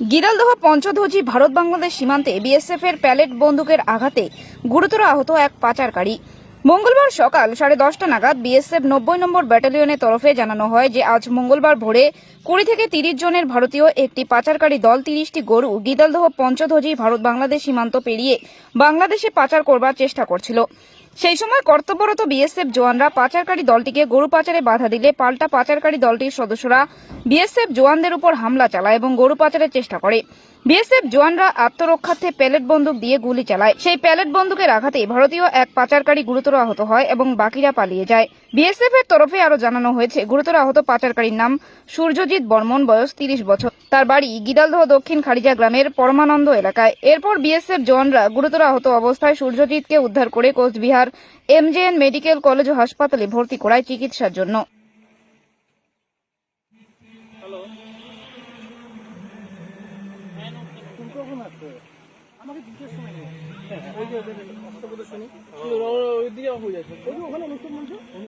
গিরালদহ পঞ্চধ্বজি ভারত বাংলাদেশ সীমান্তে বিএসএফ এর প্যালেট বন্দুকের আঘাতে গুরুতর আহত এক পাচারকারী। মঙ্গলবার সকাল সাড়ে দশটা নাগাদ বিএসএফ নব্বই নম্বর ব্যাটালিয়নের তরফে জানানো হয় যে, আজ মঙ্গলবার ভোরে কুড়ি থেকে তিরিশ জনের ভারতীয় একটি পাচারকারী দল তিরিশটি গরু গিদালদহ পঞ্চধ্বজি ভারত বাংলাদেশ সীমান্ত পেরিয়ে বাংলাদেশে পাচার করবার চেষ্টা করছিল। সেই সময় কর্তব্যরত বিএসএফ জওয়ানরা পাচারকারী দলটিকে গরু পাচারে বাধা দিলে পাল্টা পাচারকারী দলটির সদস্যরা বিএসএফ জওয়ানদের উপর হামলা চালায় এবং গরু পাচারের চেষ্টা করে। বিএসএফ জওয়ানরা আত্মরক্ষার্থে প্যালেট বন্দুক দিয়ে গুলি চালায়। সেই প্যালেট বন্দুকের আঘাতে ভারতীয় এক পাচারকারী গুরুতর আহত হয় এবং বাকিরা পালিয়ে যায়। বিএসএফ এর তরফে আরও জানানো হয়েছে, গুরুতর আহত পাচারকারীর নাম সূর্যজিৎ বর্মন, বয়স তিরিশ বছর। তার বাড়ি গিদালদহ দক্ষিণ খারিজা গ্রামের পরমানন্দ এলাকায়। এরপর বিএসএফ জওয়ানরা গুরুতর আহত অবস্থায় সূর্যজিৎকে উদ্ধার করে কোচবিহার এমজেএন মেডিকেল কলেজ ও হাসপাতালে ভর্তি করায় চিকিৎসার জন্য। হয়ে